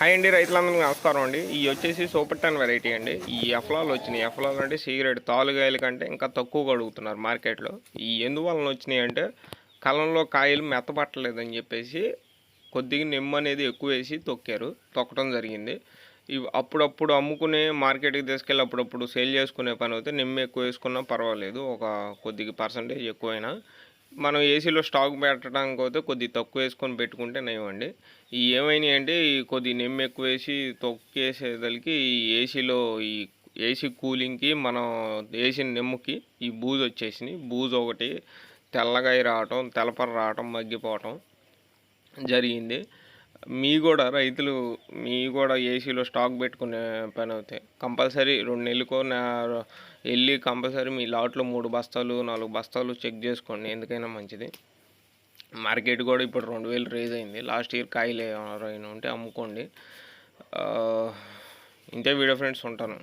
Hi అండి రైతులందరికీ నమస్కారం అండి. ఈ వచ్చేసి సూపర్ టెన్ వెరైటీ అండి. ఈ ఎఫ్లాలు వచ్చినాయి. ఎఫ్లాలు అంటే సిగరెట్ తాలుగాయల కంటే ఇంకా తక్కువగా అడుగుతున్నారు మార్కెట్లో. ఈ ఎందువలన వచ్చినాయి అంటే కలంలో కాయలు మెత్తపట్టలేదని చెప్పేసి కొద్దిగా నిమ్మ అనేది ఎక్కువ వేసి తొక్కారు. తొక్కడం జరిగింది. ఇవి అప్పుడప్పుడు అమ్ముకునే మార్కెట్కి తీసుకెళ్ళి అప్పుడప్పుడు సేల్ చేసుకునే పని అయితే నిమ్మ ఎక్కువ వేసుకున్నా పర్వాలేదు. ఒక కొద్దిగా పర్సంటేజ్ ఎక్కువైనా మనం ఏసీలో స్టాక్ పెట్టడానికి అయితే కొద్దిగా తక్కువ వేసుకొని పెట్టుకుంటే నయమండి. ఈ ఏమైనాయి అంటే ఈ కొద్ది నిమ్మ ఎక్కువ వేసి తొక్కేసేదలికి ఈ ఏసీలో ఈ ఏసీ కూలింగ్కి మనం వేసిన నిమ్మకి ఈ బూజు వచ్చేసినాయి. బూజు ఒకటి తెల్లగాయ రావటం తెలపర రావటం మగ్గిపోవటం జరిగింది. మీ కూడా రైతులు మీ కూడా ఏసీలో స్టాక్ పెట్టుకునే పని అవుతాయి కంపల్సరీ రెండు నెలలకో వెళ్ళి కంపల్సరీ మీ లాట్లో మూడు బస్తాలు నాలుగు బస్తాలు చెక్ చేసుకోండి ఎందుకైనా మంచిది. మార్కెట్ కూడా ఇప్పుడు రెండు వేలు రేజ్ అయింది. లాస్ట్ ఇయర్ కాయలు ఏమైనా ఉంటే అమ్ముకోండి. ఇంతే వీడియో ఫ్రెండ్స్ ఉంటాను.